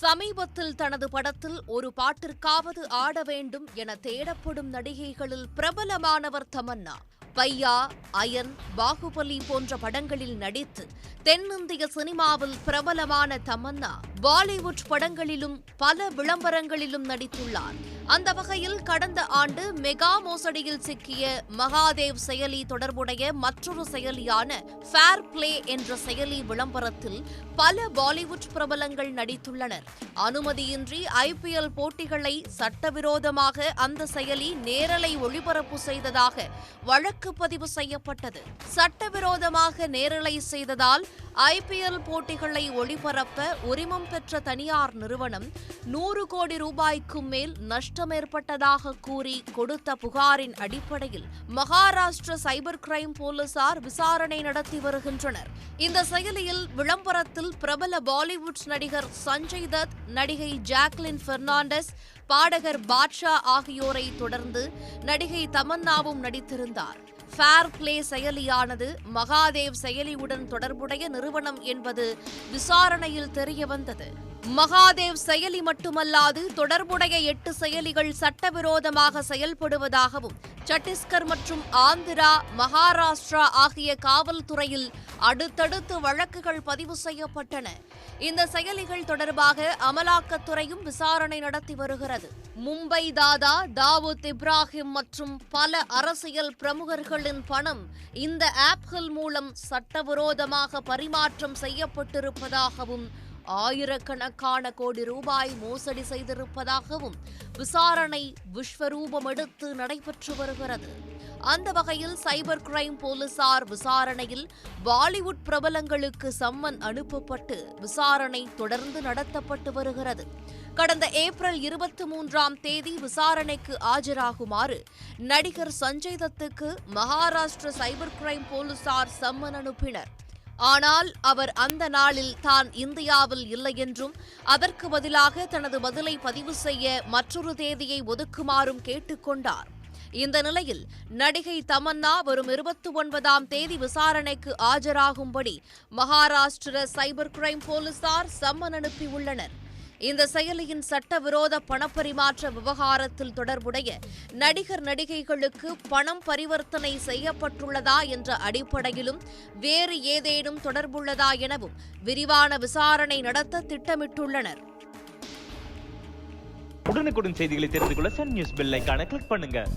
சமீபத்தில் தனது படத்தில் ஒரு பாட்டிற்காவது ஆட வேண்டும் என தேடப்படும் நடிகைகளில் பிரபலமானவர் தமன்னா. பையா அயன் பாகுபலி போன்ற படங்களில் நடித்து தென்னிந்திய சினிமாவில் பிரபலமான தமன்னா. பாலிவுட் படங்களிலும் பல விளம்பரங்களிலும் நடித்துள்ளார். அந்த வகையில் கடந்த ஆண்டு மெகா மோசடியில் சிக்கிய மகாதேவ் செயலி தொடர்புடைய மற்றொரு செயலியான ஃபேர் பிளே என்ற செயலி விளம்பரத்தில் பல பாலிவுட் பிரபலங்கள் நடித்துள்ளனர். அனுமதியின்றி ஐபிஎல் போட்டிகளை சட்டவிரோதமாக அந்த செயலி நேரலை ஒளிபரப்பு செய்ததாக வழக்கு பதிவு செய்யப்பட்டது. சட்டவிரோதமாக நேரலை செய்ததால் ஐபிஎல் போட்டிகளை ஒளிபரப்ப உரிமம் பெற்ற தனியார் நிறுவனம் நூறு கோடி ரூபாய்க்கும் மேல் நஷ்டம் ஏற்பட்டதாக கூறி கொடுத்த புகாரின் அடிப்படையில் மகாராஷ்டிர சைபர் கிரைம் போலீசார் விசாரணை நடத்தி வருகின்றனர். இந்த செயலியில் விளம்பரத்தில் பிரபல பாலிவுட் நடிகர் சஞ்சய் தத் நடிகை ஜாக்லின் பெர்னாண்டஸ் பாடகர் பாட்ஷா ஆகியோரை தொடர்ந்து நடிகை தமன்னாவும் நடித்திருந்தார். ஃபேர் பிளே செயலியானது மகாதேவ் செயலியுடன் தொடர்புடைய நிறுவனம் என்பது விசாரணையில் தெரியவந்தது மகாதேவ் செயலி மட்டுமல்லாது தொடர்புடைய எட்டு செயலிகள் சட்டவிரோதமாக செயல்படுவதாகவும் சத்தீஸ்கர் மற்றும் ஆந்திரா மகாராஷ்டிரா ஆகிய காவல்துறையில் அடுத்தடுத்து வழக்குகள் பதிவு செய்யப்பட்டன. இந்த செயலிகள் தொடர்பாக அமலாக்கத்துறையும் விசாரணை நடத்தி வருகிறது. மும்பை தாதா தாவூத் இப்ராஹிம் மற்றும் பல அரசியல் பிரமுகர்களின் பணம் இந்த ஆப்கள் மூலம் சட்டவிரோதமாக பரிமாற்றம் செய்யப்பட்டிருப்பதாகவும் ஆயிரக்கணக்கான கோடி ரூபாய் மோசடி செய்திருப்பதாகவும் விசாரணை விஸ்வரூபம் எடுத்து நடைபெற்று வருகிறது. அந்த வகையில் சைபர் கிரைம் போலீசார் விசாரணையில் பாலிவுட் பிரபலங்களுக்கு சம்மன் அனுப்பப்பட்டு விசாரணை தொடர்ந்து நடத்தப்பட்டு வருகிறது. கடந்த ஏப்ரல் இருபத்தி மூன்றாம் தேதி விசாரணைக்கு ஆஜராகுமாறு நடிகர் சஞ்சய் தத்துக்கு மகாராஷ்டிர சைபர் கிரைம் போலீசார் சம்மன் அனுப்பினர். ஆனால் அவர் அந்த நாளில் தான் இந்தியாவில் இல்லை என்றும் அதற்கு பதிலாக தனது பதிலை பதிவு செய்ய மற்றொரு தேதியை ஒதுக்குமாறும் கேட்டுக்கொண்டார் இந்த நிலையில் நடிகை தமன்னா வரும் இருபத்தி ஒன்பதாம் தேதி விசாரணைக்கு ஆஜராகும்படி மகாராஷ்டிர சைபர் கிரைம் போலீசார் சம்மன் அனுப்பியுள்ளனர். இந்த செயலியின் சட்டவிரோத பணப்பரிமாற்ற விவகாரத்தில் தொடர்புடைய நடிகர் நடிகைகளுக்கு பணம் பரிவர்த்தனை செய்யப்பட்டுள்ளதா என்ற அடிப்படையிலும் வேறு ஏதேனும் தொடர்புள்ளதா எனவும் விரிவான விசாரணை நடத்த திட்டமிட்டுள்ளனர். உடனுக்குடன் செய்திகளை தெரிந்து கொள்ள சன் நியூஸ் பெல் கிளிக் பண்ணுங்க.